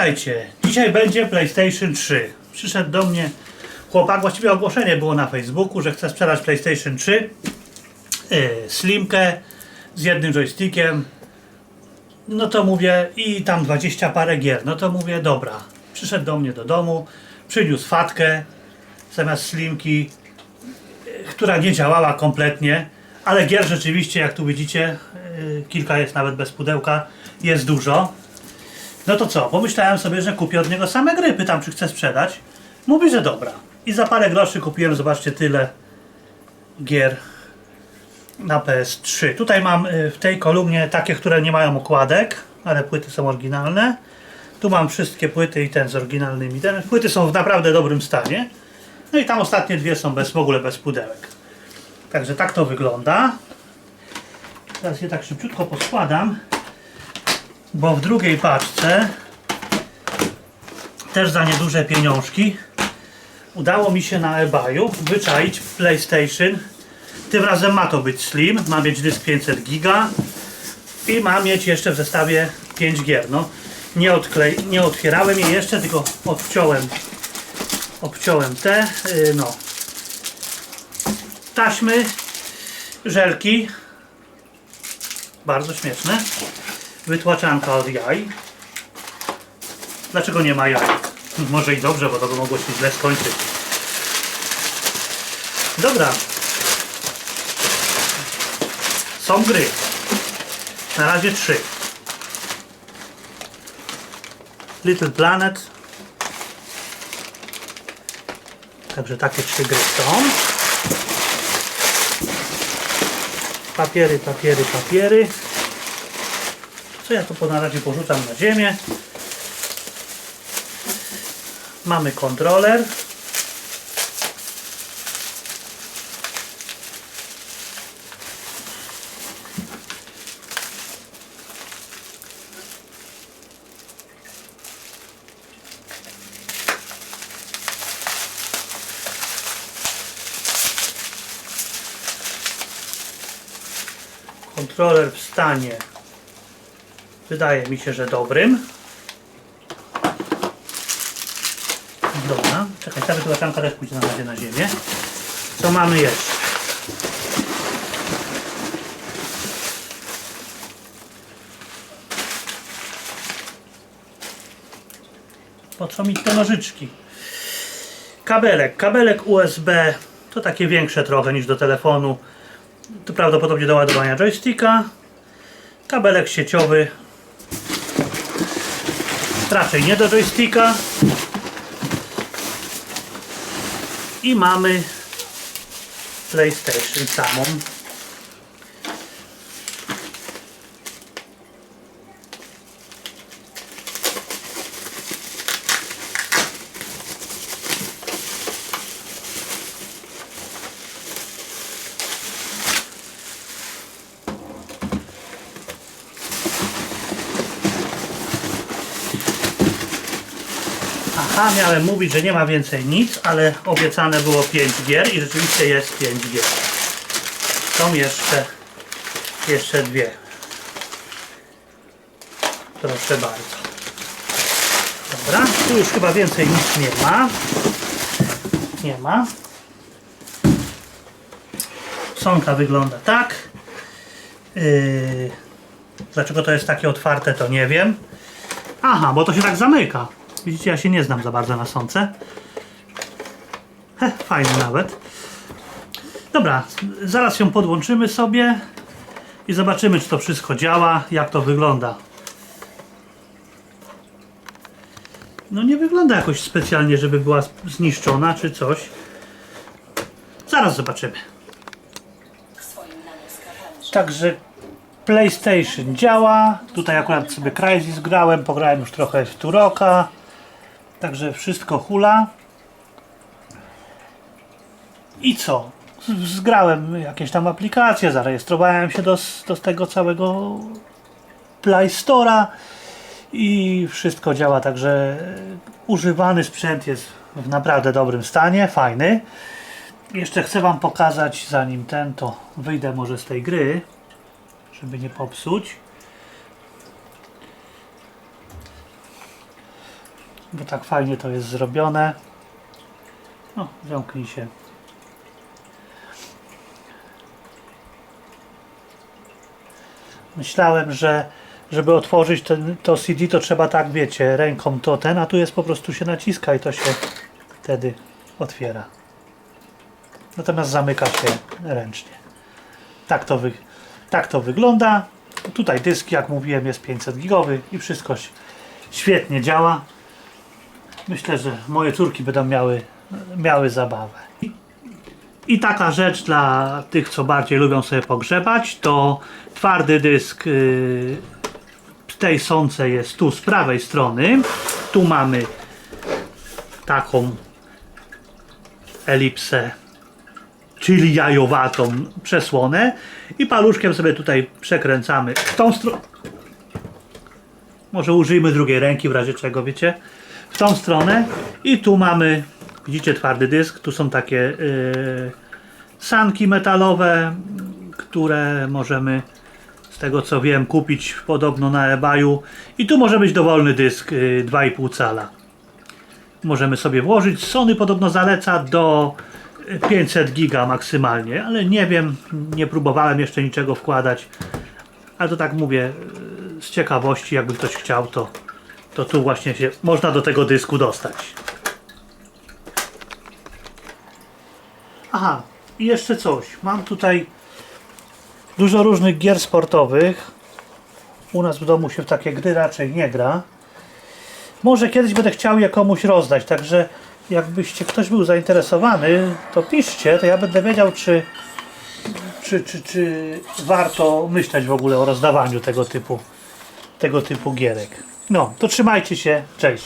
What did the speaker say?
Słuchajcie, dzisiaj będzie PlayStation 3. Przyszedł do mnie chłopak, właściwie ogłoszenie było na Facebooku, że chce sprzedać PlayStation 3. Yy, slimkę z jednym joystickiem. No to mówię, i tam 20 parę gier. No to mówię, dobra. Przyszedł do mnie do domu, przyniósł fatkę zamiast slimki, yy, która nie działała kompletnie, ale gier rzeczywiście, jak tu widzicie, yy, kilka jest nawet bez pudełka, jest dużo. No to co? Pomyślałem sobie, że kupię od niego same gry. Pytam, czy chce sprzedać. Mówi, że dobra. I za parę groszy kupiłem, zobaczcie, tyle gier na PS3. Tutaj mam y, w tej kolumnie takie, które nie mają okładek, ale płyty są oryginalne. Tu mam wszystkie płyty i ten z oryginalnymi. Te płyty są w naprawdę dobrym stanie. No i tam ostatnie dwie są bez, w ogóle bez pudełek. Także tak to wygląda. Teraz je tak szybciutko poskładam bo w drugiej paczce też za nieduże pieniążki udało mi się na eBayu wyczaić PlayStation. Tym razem ma to być Slim, ma mieć dysk 500 giga i ma mieć jeszcze w zestawie 5 gier. No, nie, odklej, nie otwierałem jej jeszcze, tylko odciąłem obciąłem te yy, no. Taśmy żelki. Bardzo śmieszne wytłaczanka od jaj. Dlaczego nie ma jaj? Może i dobrze, bo to by mogło się źle skończyć. Dobra. Są gry. Na razie trzy. Little Planet. Także takie trzy gry są. Papiery, papiery, papiery. Co ja tu po na razie porzucam na ziemię. Mamy kontroler. Kontroler w stanie Wydaje mi się, że dobrym. Dobra, czekaj, ta wytłaczanka też pójdzie na razie na ziemię. Co mamy jeszcze? Po co mi te nożyczki? Kabelek, kabelek USB to takie większe trochę niż do telefonu. To prawdopodobnie do ładowania joysticka. Kabelek sieciowy raczej nie do joysticka. I mamy PlayStation samą Aha, miałem mówić, że nie ma więcej nic, ale obiecane było 5 gier i rzeczywiście jest 5 gier. Są jeszcze jeszcze dwie. Proszę bardzo. Dobra, tu już chyba więcej nic nie ma. Nie ma. Sonka wygląda tak. Yy, dlaczego to jest takie otwarte, to nie wiem. Aha, bo to się tak zamyka. Widzicie, ja się nie znam za bardzo na sące. He, fajny nawet. Dobra, zaraz ją podłączymy sobie i zobaczymy, czy to wszystko działa, jak to wygląda. No nie wygląda jakoś specjalnie, żeby była zniszczona czy coś. Zaraz zobaczymy. Także PlayStation działa. Tutaj akurat sobie Crysis grałem, pograłem już trochę w Turoka. Także wszystko hula. I co? Zgrałem jakieś tam aplikacje, zarejestrowałem się do, do tego całego Play Store'a i wszystko działa, także używany sprzęt jest w naprawdę dobrym stanie, fajny. Jeszcze chcę Wam pokazać, zanim ten, to wyjdę może z tej gry, żeby nie popsuć. Bo tak fajnie to jest zrobione. No, zamknij się. Myślałem, że żeby otworzyć ten, to CD, to trzeba tak, wiecie, ręką to ten, a tu jest po prostu się naciska i to się wtedy otwiera. Natomiast zamyka się ręcznie. Tak to, wy, tak to wygląda. Tutaj dysk, jak mówiłem, jest 500 gigowy i wszystko świetnie działa. Myślę, że moje córki będą miały, miały zabawę. I- taka rzecz dla tych, co bardziej lubią sobie pogrzebać, to twardy dysk yy, tej sące jest tu z prawej strony. Tu mamy taką elipsę, czyli jajowatą przesłonę i paluszkiem sobie tutaj przekręcamy w tą stronę. Może użyjmy drugiej ręki w razie czego, wiecie? W tą stronę i tu mamy, widzicie twardy dysk, tu są takie yy, sanki metalowe, które możemy z tego co wiem kupić podobno na eBayu i tu może być dowolny dysk yy, 2,5 cala możemy sobie włożyć. Sony podobno zaleca do 500 giga maksymalnie, ale nie wiem, nie próbowałem jeszcze niczego wkładać. Ale to tak mówię, yy, z ciekawości, jakby ktoś chciał, to, to tu właśnie się można do tego dysku dostać. Aha, i jeszcze coś. Mam tutaj dużo różnych gier sportowych. U nas w domu się w takie gry raczej nie gra. Może kiedyś będę chciał je komuś rozdać, także jakbyście ktoś był zainteresowany, to piszcie, to ja będę wiedział, czy, czy, czy, czy warto myśleć w ogóle o rozdawaniu tego typu, tego typu gierek. No, to trzymajcie się, cześć.